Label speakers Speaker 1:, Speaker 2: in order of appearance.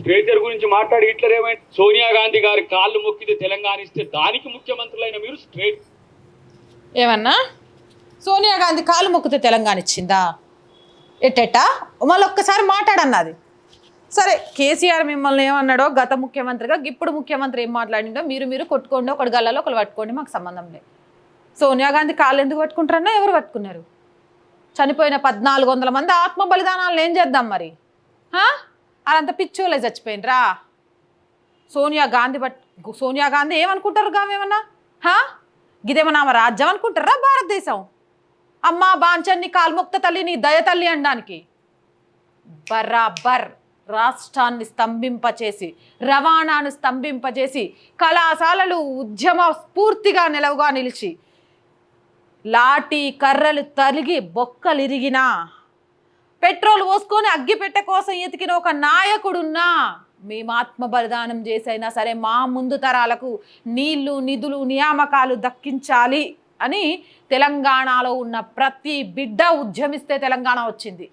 Speaker 1: స్ట్రేచర్ గురించి మాట్లాడి హిట్లర్ ఏమైంది? సోనియా గాంధీ గారి కాళ్ళు మొక్కితే తెలంగాణ ఇస్తే దానికి ముఖ్యమంత్రులైన మీరు స్ట్రేట్
Speaker 2: ఏమన్నా? సోనియా గాంధీ కాళ్ళు మొక్కితే తెలంగాణ ఇచ్చిందా? ఎట్టెట్టా? మళ్ళీ ఒక్కసారి మాట్లాడన్నది. సరే కేసీఆర్ మిమ్మల్ని ఏమన్నాడో గత ముఖ్యమంత్రిగా ఇప్పుడు ముఖ్యమంత్రి ఏం మాట్లాడిండో మీరు మీరు కొట్టుకోండి ఒకటి గల్లలో ఒకరు పట్టుకోండి మాకు సంబంధం లేదు. సోనియా గాంధీ కాళ్ళు ఎందుకు పట్టుకుంటారన్నా ఎవరు పట్టుకున్నారు? చనిపోయిన పద్నాలుగు వందల మంది ఆత్మ బలిదానాలను ఏం చేద్దాం మరి? హా? అదంతా పిచ్చోలే చచ్చిపోయినరా. సోనియా గాంధీ బట్ సోనియా గాంధీ ఏమనుకుంటారు గామేమన్నా హా? గిదేమన్నా ఆమె రాజ్యం అనుకుంటారా భారతదేశం? అమ్మా బాంచన్ని కాల్ముక్త తల్లి నీ దయ తల్లి అనడానికి. బరాబర్ రాష్ట్రాన్ని స్తంభింపచేసి రవాణాను స్తంభింపచేసి కళాశాలలు ఉద్యమ స్ఫూర్తిగా నిలవుగా నిలిచి లాఠీ కర్రలు తరిగి బొక్కలు ఇరిగినా పెట్రోల్ పోసుకొని అగ్గిపెట్టె కోసం ఎతికిన ఒక నాయకుడున్నా మేము ఆత్మ బలిదానం చేసైనా సరే మా ముందు తరాలకు నీళ్ళు నిధులు నియామకాలు దక్కించాలి అని తెలంగాణలో ఉన్న ప్రతి బిడ్డ ఉద్యమిస్తే తెలంగాణ వచ్చింది.